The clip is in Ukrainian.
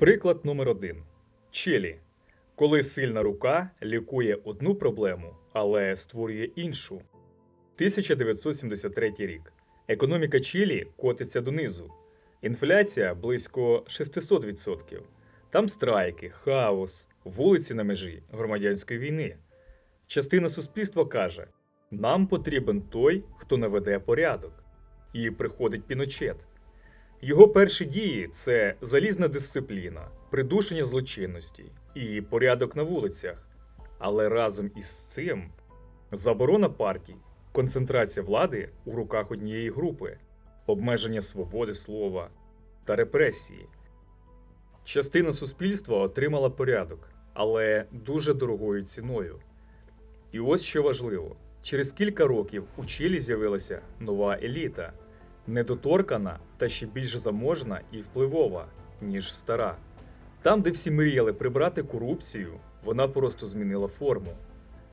Приклад номер один. Чилі. Коли сильна рука лікує одну проблему, але створює іншу. 1973 рік. Економіка Чилі котиться донизу. Інфляція близько 600%. Там страйки, хаос, вулиці на межі громадянської війни. Частина суспільства каже: нам потрібен той, хто наведе порядок. І приходить Піночет. Його перші дії це залізна дисципліна, придушення злочинності і порядок на вулицях. Але разом із цим заборона партій, концентрація влади у руках однієї групи, обмеження свободи слова та репресії. Частина суспільства отримала порядок, але дуже дорогою ціною. І ось що важливо: через кілька років у Чилі з'явилася нова еліта, недоторкана та ще більш заможна і впливова, ніж стара. Там, де всі мріяли прибрати корупцію, вона просто змінила форму.